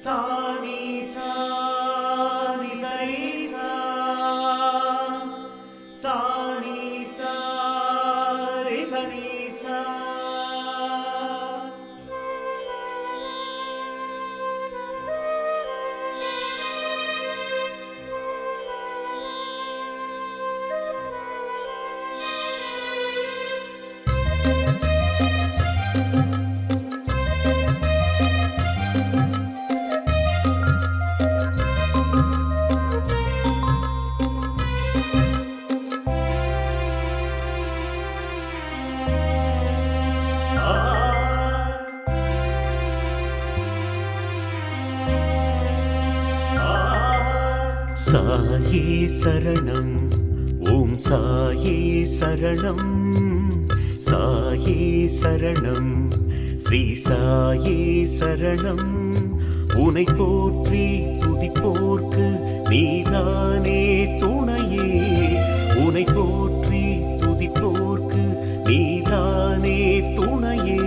Sorry, sorry. சாயே சரணம். ஓம் சாயே சரணம். சாயே சரணம். ஸ்ரீ சாயே சரணம். உனை போற்றி துதிப்போர்க்கு நீதானே துணையே. உனை போற்றி துதிப்போர்க்கு நீதானே துணையே.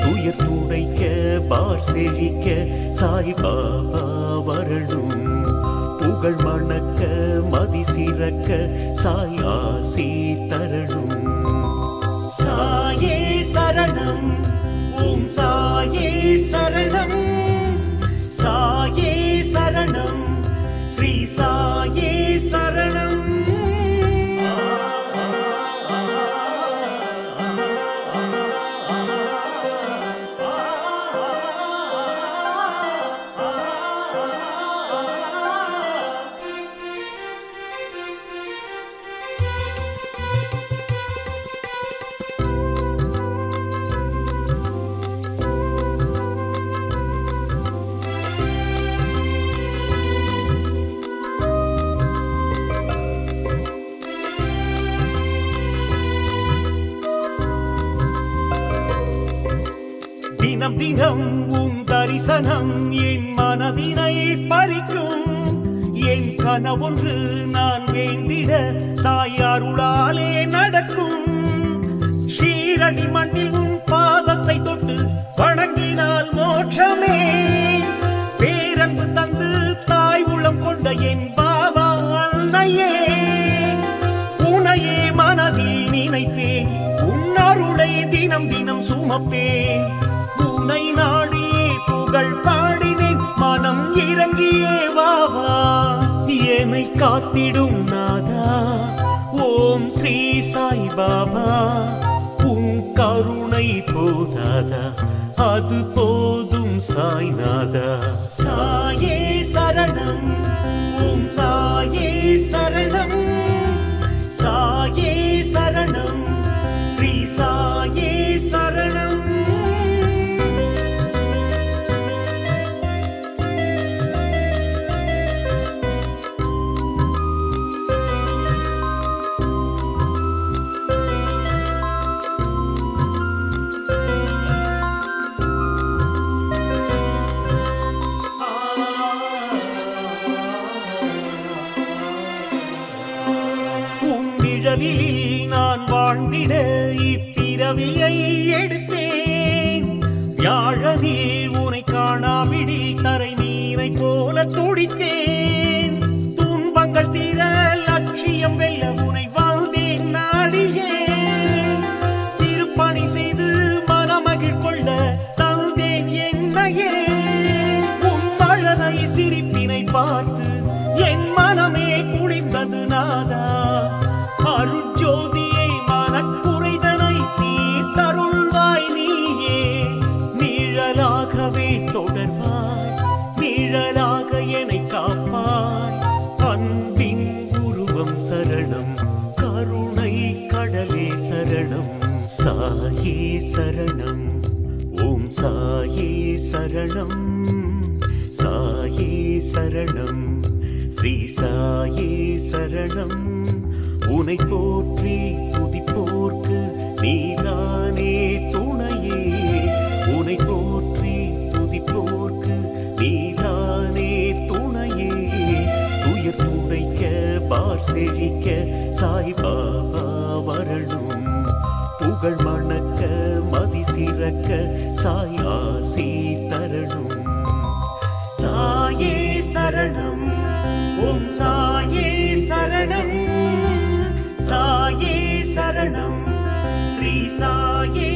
துயர் துடைக்க பார் செழிக்க சாய் பாபா வரணும். புகழ் மணக்க மதி சிறக்க சாய் ஆசி தரணும் சாயே சரணம் ஓம் சாயே சரணம். தினம் தினம் உன் தரிசனம் என் மனதினை பறிக்கும். என் கனவொன்று நான் வேண்டிட சாயாருளாலே நடக்கும். ஷீரடி மண்ணில் உன் பாதத்தை தொட்டு வணங்கினால் மோட்சமே. பேரன்பு தந்து தாய் உளம் கொண்ட என் பாபா அன்னையே. உனையே மனதில் நினைப்பேன் உன் அருளை தினம் தினம் சுமப்பேன். உனை நாடியே புகழ் பாடினேன். மனம் இறங்கியே வாவா என்னை காத்திடும் நாதா. ஓம் ஸ்ரீ சாய் பாபா. உன் கருணை போதாதா. அது போதும் சாய்நாதா சாயே சரணம். ஓம் சாயே சரணம். உன் நான் வாழ்ந்திட இப்பிறவியை எடுத்தேன். வியாழனில் உனை காணாவிடில் தரை நீரை போல துடித்தேன். சரணம். ஓம் சாயே சரணம். சாயே சரணம். ஸ்ரீ சாயே சரணம். உனை போற்றி துதிப்போர்க்கு நீதானே துணையே. உனை போற்றி துதிப்போர்க்கு நீதானே துணையே. துயர் துடைக்க பார் செழிக்க சாய் பாபா வரணும். புகழ் மணக்க மதி சிறக்க சாய் ஆசி தரணும். சாயே சரணம் ஓம் சாயே சரணம். சாயே சரணம் ஸ்ரீ சாயே